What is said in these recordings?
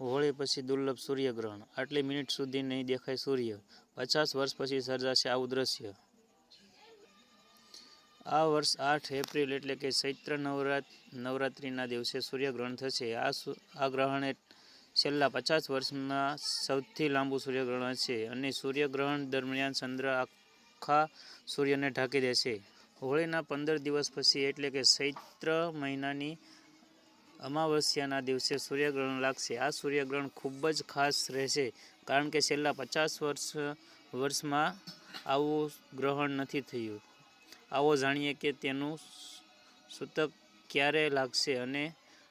હોળી પછી દુર્લભ સૂર્યગ્રહણ. આટલી મિનિટ સુધી નહીં દેખાય સૂર્ય. પચાસ વર્ષ પછી સર્જાશે આવું દ્રશ્ય. આ વર્ષ આઠ એપ્રિલ એટલે કે ચૈત્ર નવરાત, નવરાત્રિના દિવસે સૂર્યગ્રહણ થશે. આ આ ગ્રહણ છેલ્લા પચાસ વર્ષમાં સૌથી લાંબુ સૂર્યગ્રહણ છે અને સૂર્યગ્રહણ દરમિયાન ચંદ્ર આખા સૂર્યને ઢાંકી દેશે. હોળીના પંદર દિવસ પછી એટલે કે ચૈત્ર મહિનાની અમાવસ્યાના દિવસે સૂર્યગ્રહણ લાગશે. આ સૂર્યગ્રહણ ખૂબ જ ખાસ રહેશે, કારણ કે છેલ્લા પચાસ વર્ષ, વર્ષમાં આવું ગ્રહણ નથી થયું. આવો જાણીએ કે તેનું સૂતક ક્યારે લાગશે અને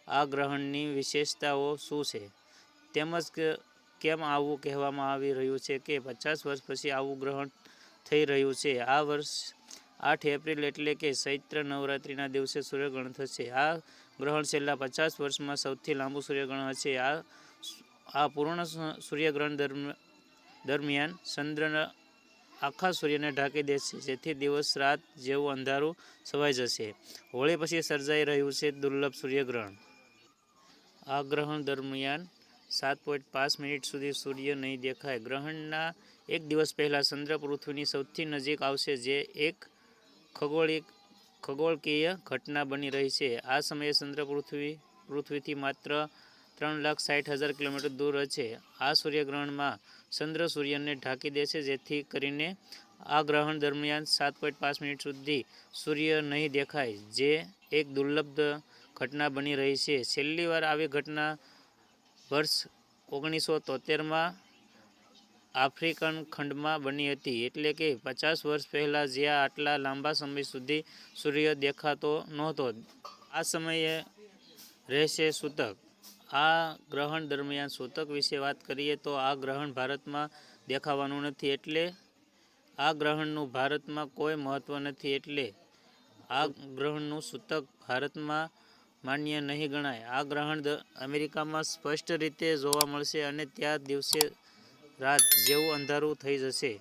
આ ગ્રહણની વિશેષતાઓ શું છે? તેમજ કેમ આવું કહેવામાં આવી રહ્યું છે કે પચાસ વર્ષ પછી આવું ગ્રહણ થઈ રહ્યું છે? આ વર્ષ આઠ એપ્રિલ એટલે કે ચૈત્ર નવરાત્રિના દિવસે સૂર્યગ્રહણ થશે. આ ગ્રહણ છેલ્લા પચાસ વર્ષમાં સૌથી લાંબુ સૂર્યગ્રહણ હશે. આ આ પૂર્ણ સૂર્યગ્રહણ દરમિયાન ચંદ્ર આખા સૂર્યને ઢાંકી દેશે. જેથી દિવસ, રાત જેવું અંધારું છવાઈ જશે. હોળી પછી સર્જાઈ રહ્યું છે દુર્લભ સૂર્યગ્રહણ. આ ગ્રહણ દરમિયાન સાત પોઈન્ટ પાંચ મિનિટ સુધી સૂર્ય નહીં દેખાય. ગ્રહણના એક દિવસ પહેલાં ચંદ્ર પૃથ્વીની સૌથી નજીક આવશે, જે એક ખગોળિક ખગોળકીય ઘટના બની રહી છે. આ સમયે ચંદ્ર પૃથ્વી પૃથ્વીથી માત્ર ત્રણ લાખ સાઠ હજાર કિલોમીટર દૂર છે. આ સૂર્યગ્રહણમાં ચંદ્ર સૂર્યને ઢાંકી દે છે, જેથી કરીને આ ગ્રહણ દરમિયાન સાત પોઈન્ટ પાંચ મિનિટ સુધી સૂર્ય નહીં દેખાય, જે એક દુર્લભ ઘટના બની રહી છે. છેલ્લી વાર આવી ઘટના વર્ષ ઓગણીસો તોતેરમાં આફ્રિકન ખંડમાં બની હતી. એટલે કે પચાસ વર્ષ પહેલાં જ્યાં આટલા લાંબા સમય સુધી સૂર્ય દેખાતો નહોતો. આ સમયે રહેશે સૂતક. આ ગ્રહણ દરમિયાન સૂતક વિશે વાત કરીએ તો આ ગ્રહણ ભારતમાં દેખાવાનું નથી. એટલે આ ગ્રહણનું ભારતમાં કોઈ મહત્ત્વ નથી. એટલે આ ગ્રહણનું સૂતક ભારતમાં માન્ય નહીં ગણાય. આ ગ્રહણ અમેરિકામાં સ્પષ્ટ રીતે જોવા મળશે અને ત્યાં દિવસે રાત જેવું અંધારું થઈ જશે.